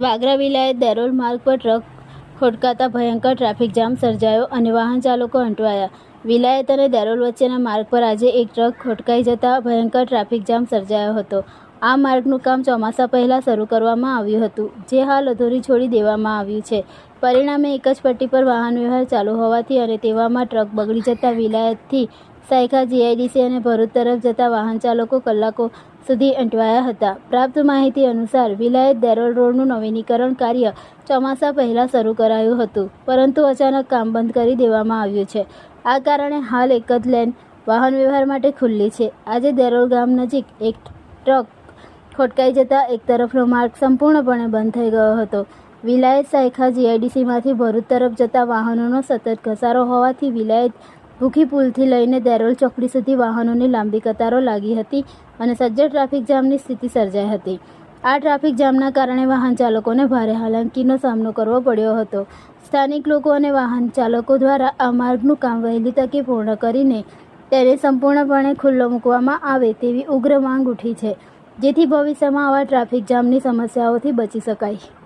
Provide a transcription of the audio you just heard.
વાગરા વિલાયત દેરોલ માર્ગ પર ટ્રક ખોટકાતા ભયંકર ટ્રાફિક જામ સર્જાયો અને વાહન ચાલકો અંટવાયા. વિલાયત અને દેરોલ વચ્ચેના માર્ગ પર આજે એક ટ્રક ખોટકાઈ જતા ભયંકર ટ્રાફિક જામ સર્જાયો હતો. આ માર્ગનું કામ ચોમાસા પહેલાં શરૂ કરવામાં આવ્યું હતું, જે હાલ અધૂરી છોડી દેવામાં આવ્યું છે. પરિણામે એક જ પટ્ટી પર વાહન વ્યવહાર ચાલુ હોવાથી અને તેવામાં ટ્રક બગડી જતા વિલાયતથી સાયખા જીઆઈડીસી અને ભરૂચ તરફ જતા વાહન ચાલકો કલાકો સુધી અંટવાયા હતા. પ્રાપ્ત માહિતી અનુસાર, વિલાયત દેરોલ રોડનું નવીનીકરણ કાર્ય ચોમાસા પહેલાં શરૂ કરાયું હતું, પરંતુ અચાનક કામ બંધ કરી દેવામાં આવ્યું છે. આ કારણે હાલ એક જ લેન વાહન વ્યવહાર માટે ખુલ્લી છે. આજે દેરોલ ગામ નજીક એક ટ્રક ખોટકાઈ જતાં એક તરફનો માર્ગ સંપૂર્ણપણે બંધ થઈ ગયો હતો. વિલાયત સાયખા જીઆઈડીસીમાંથી ભરૂચ તરફ જતા વાહનોનો સતત ઘસારો હોવાથી વિલાયત ભૂખી પુલથી લઈને દેરોલ ચોકડી સુધી વાહનોની લાંબી કતારો લાગી હતી અને સજ્જડ ટ્રાફિક જામની સ્થિતિ સર્જાઈ હતી. આ ટ્રાફિક જામના કારણે વાહન ચાલકોને ભારે હાલાકીનો સામનો કરવો પડ્યો હતો. સ્થાનિક લોકો અને વાહન ચાલકો દ્વારા આ માર્ગનું કામ વહેલી તકે પૂર્ણ કરીને તેને સંપૂર્ણપણે ખુલ્લો મૂકવામાં આવે તેવી ઉગ્ર માંગ ઉઠી છે. જેથી ભવિષ્યમાં આવા ટ્રાફિક જામની સમસ્યાઓથી બચી શકાય.